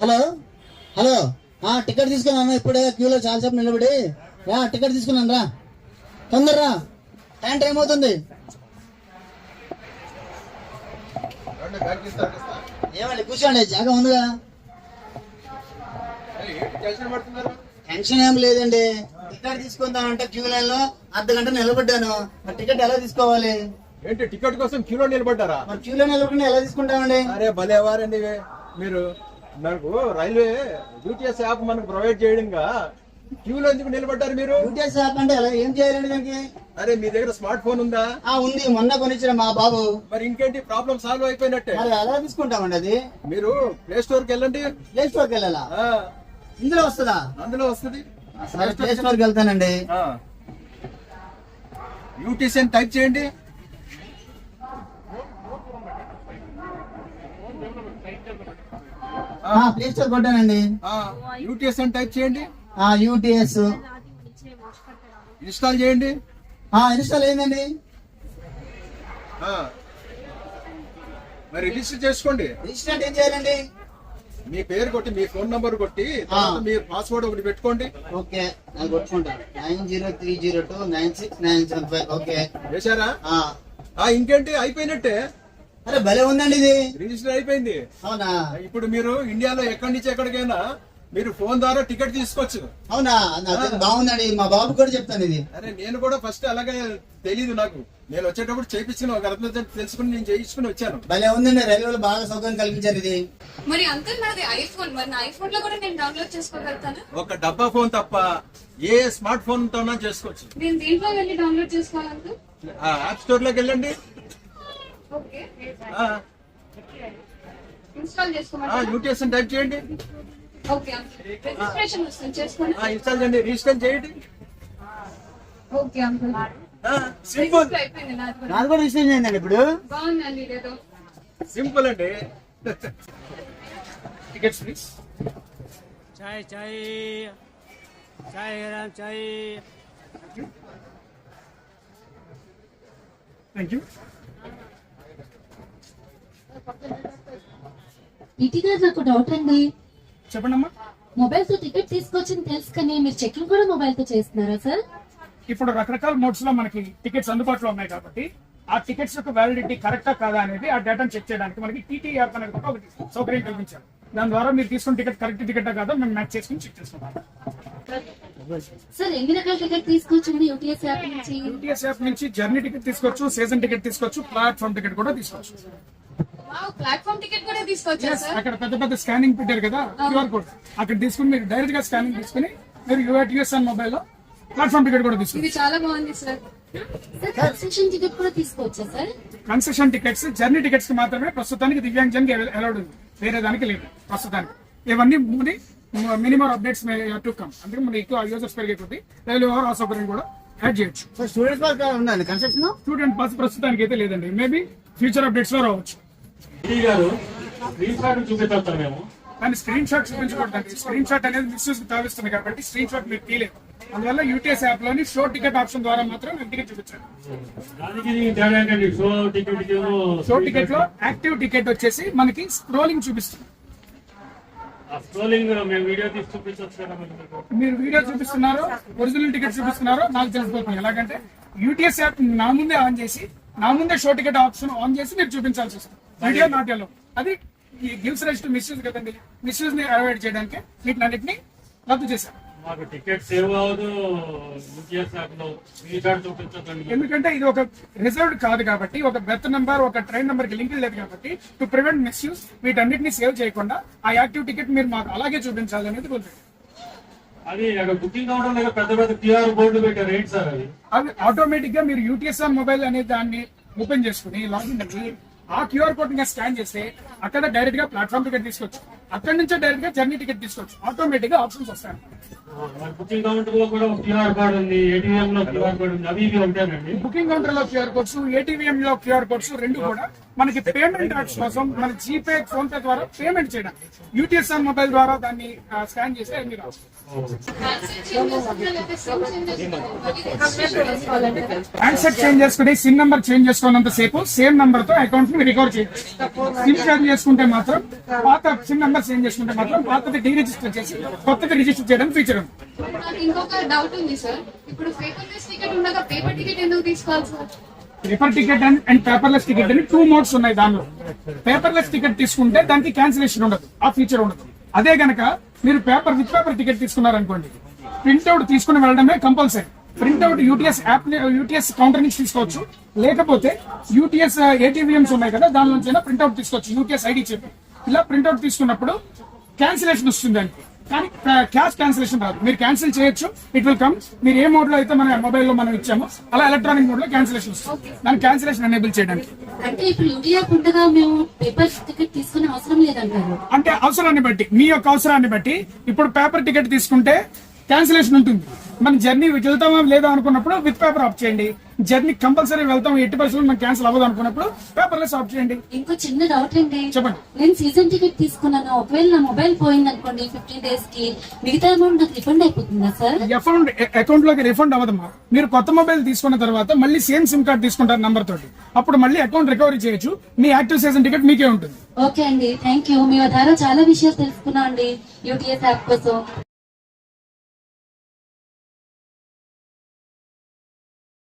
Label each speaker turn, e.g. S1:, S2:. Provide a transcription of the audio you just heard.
S1: Hello hello ఆ ticket తీసుకున్నాను ఇప్పుడే క్యూలో చాలాసేపు నిలబడి. రా టికెట్ తీసుకున్నాను రా. తొందరరా టైం టైం అవుతుంది. ఏమండి కూర్చోండి జాగా ఉందిగా. టెన్షన్ ఏం లేదండి. టికెట్ తీసుకుందామంటే క్యూ లైన్లో అర్ధ గంట నిలబడ్డాను టికెట్ ఎలా తీసుకోవాలి?
S2: ఏంటి టికెట్ కోసం క్యూలో నిలబడ్డారా?
S1: మరి క్యూలో నిలబడి ఎలా తీసుకుంటామండి?
S2: అరే భలేవారండి మీరు నాకు రైల్వే యూటీఎస్ యాప్ మనకు ప్రొవైడ్ చేయడంగా. క్యూలో ఎందుకు నిలబడ్డారు మీరు?
S1: యూటీఎస్ యాప్ అంటే ఎలా? ఏం చేయాలండి దానికి?
S2: అరే మీ దగ్గర స్మార్ట్ ఫోన్ ఉందా?
S1: ఆ ఉంది. మొన్న కొనిచ్చిన మా బాబు.
S2: మరి ఇంకేంటి? ప్రాబ్లం సాల్వ్ అయిపోయినట్టే.
S1: మరి ఎలా తీసుకుంటామండి అది?
S2: మీరు ప్లే స్టోర్కి వెళ్ళండి.
S1: ప్లే స్టోర్కి వెళ్ళాలా ఇందులో వస్తుందా?
S2: అందులో వస్తుంది.
S1: ప్లే స్టోర్కి వెళ్తానండి
S2: యూటీసీ టైప్ చేయండి.
S1: ప్లే స్టోర్ కొట్టానండి.
S2: యూటీఎస్ అని టైప్ చేయండి.
S1: యూటీఎస్.
S2: ఇన్స్టాల్ చేయండి.
S1: ఇన్స్టాల్
S2: ఆ. మరి రిజిస్టర్ చేసుకోండి.
S1: రిజిస్టర్ ఏం చేయాలండి?
S2: మీ పేరు కొట్టి మీ ఫోన్ నంబర్ కొట్టి మీ పాస్వర్డ్ ఒకటి పెట్టుకోండి.
S1: ఓకే నేను కొట్టుకుంటాను nine zero three zero two nine six nine seven five. Okay.
S2: చేశారా ఇంకేంటి? అయిపోయినట్టే.
S1: అరే భలే ఉందండి ఇది.
S2: రిజిస్టర్ అయిపోయింది.
S1: అవునా?
S2: ఇప్పుడు మీరు ఇండియాలో ఎక్కడి నుంచి ఎక్కడికైనా మీరు ఫోన్ ద్వారా టికెట్ తీసుకోవచ్చు.
S1: అవునా? బాగుందండి. మా బాబు కూడా చెప్తాను ఇది.
S2: అరే నేను కూడా ఫస్ట్ అలాగే తెలీదు నాకు. నేను వచ్చేటప్పుడు చేయించిన ఒక అర్థం తెలుసుకుని నేను చేయించుకుని వచ్చాను.
S1: భలే ఉందండి. రైల్వేలో బాగా సౌకర్యం కల్పించారు ఇది.
S3: మరి అంకుల్ నాది ఐఫోన్. మరి నా ఐఫోన్లో కూడా నేను డౌన్లోడ్ చేసుకోగలుగుతాను?
S2: ఒక డబ్బా ఫోన్ తప్ప ఏ స్మార్ట్ ఫోన్ తోనా చేసుకోవచ్చు.
S3: నేను దీంట్లో వెళ్ళి డౌన్లోడ్ చేసుకోవాలి
S2: యాప్ స్టోర్లోకి వెళ్ళండి.
S3: ఇన్స్టాల్
S2: టైప్ చేయండి.
S3: ఓకే రిజిస్ట్రేషన్ చేసుకోండి.
S2: ఇన్స్టాల్ చేయండి. రిజిస్టర్ చేయండి.
S3: Okay uncle.
S2: ఆ, సింపుల్.
S3: రిజిస్టర్ నాది కూడా.
S1: చేయండి ఇప్పుడు.
S3: బాగుందండి ఇదేదో.
S2: సింపుల్ అండి. టికెట్స్ ప్లీజ్
S4: చాయ్ చాయ్ చాయ్ రామ్ చాయ్
S2: థ్యాంక్ యూ
S5: ఇటీ గారు నాకు డౌట్ అండి.
S6: చెప్పండమ్మా.
S5: మొబైల్తో టికెట్ తీసుకొచ్చింది తెలుసు కానీ మీరు చెకింగ్ కూడా మొబైల్తో చేస్తున్నారా సార్
S6: ఇప్పుడు రకరకాల మోడ్స్లో మనకి టికెట్స్ అందుబాటులో ఉన్నాయి కాబట్టి ఆ టికెట్స్ యొక్క వ్యాలిడిటీ కరెక్టా కాదా అనేది ఆ డేటాను చెక్ చేయడానికి మనకి టీటీ యాప్ అనేది కూడా ఒకటి సౌకర్యం కల్పించారు దాని ద్వారా మీరు తీసుకున్న టికెట్ కరెక్ట్ టికెటా కాదో మేము మ్యాచ్ చేసుకుని చెక్ చేసుకుంటాం.
S5: సార్ ఎన్ని రకాల టికెట్ తీసుకొచ్చింది యూటీఎస్ యాప్ నుంచి?
S6: యూటీఎస్ యాప్ నుంచి జర్నీ టికెట్ తీసుకోవచ్చు సీజన్ టికెట్ తీసుకోవచ్చు ప్లాట్ఫామ్ టికెట్ కూడా తీసుకోవచ్చు.
S3: ప్లాట్ఫామ్ టికెట్ కూడా
S6: అక్కడ పెద్ద పెద్ద స్కానింగ్ పెట్టారు కదా క్యూఆర్ కోడ్ అక్కడ తీసుకుని మీరు డైరెక్ట్గా స్కానింగ్ తీసుకుని మీరు యూఎస్ఎన్ మొబైల్లో ప్లాట్ఫామ్ టికెట్ కూడా తీసుకోవచ్చు
S3: ఇది చాలా బాగుంది సార్
S5: సార్ కన్సెషన్ టికెట్ కూడా తీసుకోవచ్చా సార్
S6: కన్సెషన్ టికెట్స్ జర్నీ టికెట్స్కి మాత్రమే ప్రస్తుతానికి దివ్యాంగ్కి అలౌడ్ ఉంది. వేరే దానికి లేదు ప్రస్తుతానికి. ఇవన్నీ మినిమం అప్డేట్స్ టు కమ్ అందుకే మన ఎక్కువ యూజర్స్ పెరిగే కొద్ది రైల్వే ఓవర్ ఆ సౌకర్యం కూడా యాడ్ చేయొచ్చు.
S1: సో స్టూడెంట్స్ పాస్ ఉందండి కన్స్ట్రక్షన్
S6: స్టూడెంట్ పాస్ ప్రస్తుతానికి అయితే లేదండి. మేబీ ఫ్యూచర్ అప్డేట్స్లో రావచ్చు.
S7: గారు స్క్రీన్ షాట్ చూపిస్తాం మేము.
S6: దాన్ని స్క్రీన్ షాట్ చూపించకూడదండి స్క్రీన్ షాట్ అనేది మిస్యూజ్ తావిస్తుంది కాబట్టి స్క్రీన్ షాట్ మీరు తీయలేదు. అందువల్ల యూటీఎస్ యాప్లోని షో టికెట్ ఆప్షన్ ద్వారా మాత్రం టికెట్ చూపించాలి
S7: ఏంటండి? షో
S6: టికెట్లో యాక్టివ్ టికెట్ వచ్చేసి మనకి స్క్రోలింగ్ చూపిస్తుంది. మీరు వీడియో చూపిస్తున్నారో ఒరిజినల్ టికెట్ చూపిస్తున్నారో నాకు తెలిసిపోతుంది ఎలాగంటే యూటీఎస్ యాప్ నా ముందే ఆన్ చేసి నా ముందే షో టికెట్ ఆప్షన్ ఆన్ చేసి మీరు చూపించాల్సి వస్తుంది. వీడియో నాట్ ఎలో అది గివ్స్ రైస్ టు మిస్యూజ్ కదండి. మిస్యూజ్ని అవాయిడ్ చేయడానికి వీటిని అన్నిటిని రద్దు చేశారు.
S7: మాకు టికెట్ సేవ్ అవ్వదు.
S6: ఎందుకంటే ఇది ఒక రిజర్వ్డ్ కాదు కాబట్టి ఒక బెర్త్ నెంబర్ ఒక ట్రైన్ నెంబర్కి లింక్ లేదు కాబట్టి టు ప్రివెంట్ మిస్యూజ్ వీటన్నిటిని సేవ్ చేయకుండా ఆ యాక్టివ్ టికెట్ మీరు మాకు అలాగే చూపించాలి అనేది
S7: అది అక్కడ బుకింగ్ కౌంటర్ దగ్గర పెద్ద పెద్ద క్యూఆర్ బోర్డు పెట్టారు ఏంటి సార్ అది.
S6: అవి ఆటోమేటిక్గా మీరు యూటీఎస్ఆర్ మొబైల్ అనే దాన్ని ఓపెన్ చేసుకుని లాగిన్ ఆ క్యూఆర్ కోడ్గా స్కాన్ చేస్తే అక్కడ డైరెక్ట్గా ప్లాట్ఫామ్ టికెట్ తీసుకోవచ్చు అక్కడ నుంచే డైరెక్ట్గా జర్నీ టికెట్ తీసుకోవచ్చు. ఆటోమేటిక్గా ఆప్షన్స్ వస్తాయి
S7: బుకింగ్ కౌంటర్లో కూడా క్యూఆర్ కోడ్ ఉంది ఏటీఎం లో క్యూఆర్ కోడ్ ఉంది అవి ఇవి ఉంటానండి
S6: బుకింగ్ కౌంటర్లో క్యూఆర్ కోడ్స్ ఏటీవీఎం లో క్యూఆర్ కోడ్స్ రెండు కూడా మనకి పేమెంట్ కోసం మన జీపే ఫోన్ పే ద్వారా పేమెంట్ చేయడం యూటీఎస్ఆర్ మొబైల్ ద్వారా దాన్ని స్కాన్ చేసి అన్ని హ్యాండ్సెట్ చేంజ్ చేసుకుని సిమ్ నెంబర్ చేంజ్ చేసుకున్నంత సేపు సేమ్ నెంబర్తో అకౌంట్ని రికవర్ చేయొచ్చు. సిమ్ చేంజ్ చేసుకుంటే మాత్రం పాత సిమ్ నెంబర్ చేంజ్ చేసుకుంటే మాత్రం పాతది డీ రిజిస్టర్ చేసి కొత్తది రిజిస్టర్ చేయడం ఫీచర్ ఉంది.
S3: ఇంకొక డౌట్ ఉంది సార్ ఇప్పుడు పేపర్లెస్ టికెట్ ఉండగా పేపర్ టికెట్ ఎందుకు తీసుకోవాలి sir
S6: paper ticket and and paperless ticket అని టూ మోడ్స్ ఉన్నాయి దానిలో. పేపర్లెస్ టికెట్ తీసుకుంటే దానికి క్యాన్సిలేషన్ ఉండదు ఆ ఫీచర్ ఉండదు. అదే గనక మీరు పేపర్ విత్ పేపర్ టికెట్ తీసుకున్నారనుకోండి ప్రింట్అవుట్ తీసుకుని వెళ్ళడమే compulsory printout UTS app UTS counter నుంచి తీసుకోవచ్చు. లేకపోతే యూటీఎస్ ఏటీవీఎంస్ ఉన్నాయి కదా దాని నుంచి ప్రింట్అవుట్ తీసుకోవచ్చు యూటీఎస్ ఐడి చెప్పి. ఇలా ప్రింట్అవుట్ తీసుకున్నప్పుడు క్యాన్సిలేషన్ వస్తుంది దానికి కానీ క్యాష్ క్యాన్సిలేషన్ రాదు. మీరు క్యాన్సిల్ చేయొచ్చు. ఇట్ విల్ కమ్ మీరు ఏ మోడ్లో అయితే మన మొబైల్లో మనం ఇచ్చామో అలా ఎలక్ట్రానిక్ మోడ్లో క్యాన్సిలేషన్ వస్తుంది. దాని క్యాన్సిలేషన్ ఎనేబుల్ చేయడానికి.
S5: అంటే ఇప్పుడు యూటీఆర్ ఉండగా మేము పేపర్ టికెట్ తీసుకునే అవసరం లేదంటారు.
S6: అంటే అవసరాన్ని బట్టి మీ యొక్క అవసరాన్ని బట్టి ఇప్పుడు పేపర్ టికెట్ తీసుకుంటే క్యాన్సిలేషన్ ఉంటుంది. మన జర్నీ వెళ్తామా లేదా అనుకున్నప్పుడు విత్ పేపర్ ఆఫ్ చేయండి. జర్నీ కంపల్సరీ వెళ్తాం. ఎట్టి పరిస్థితుల్లో మనకి క్యాన్సిల్ అవ్వదు అనుకున్నప్పుడు పేపర్లెస్ ఆఫ్ చేయండి.
S5: ఇంకో చిన్న డౌట్ అండి.
S6: చెప్పండి.
S5: నేను సీజన్ టికెట్ తీసుకున్నాను. ఒకవేళ నా మొబైల్ పోయింది అనుకోండి ఫిఫ్టీన్ డేస్కి మిగతా అమౌంట్ నాకు రిఫండ్ అయిపోతుందా సార్?
S6: అకౌంట్ అకౌంట్లోకి రిఫండ్ అవ్వదమ్మా. మీరు కొత్త మొబైల్ తీసుకున్న తర్వాత మళ్ళీ సేమ్ సిమ్ కార్డ్ తీసుకుంటారు నంబర్ తోటి. అప్పుడు మళ్ళీ అకౌంట్ రికవరీ చేయొచ్చు. మీ యాక్టివ్ సీజన్ టికెట్ మీకే ఉంటుంది.
S5: ఓకే అండి. థ్యాంక్ యూ మీ ద్వారా చాలా విషయాలు తెలుసుకున్నాం అండి. యూటీఎస్ యాప్ కోసం.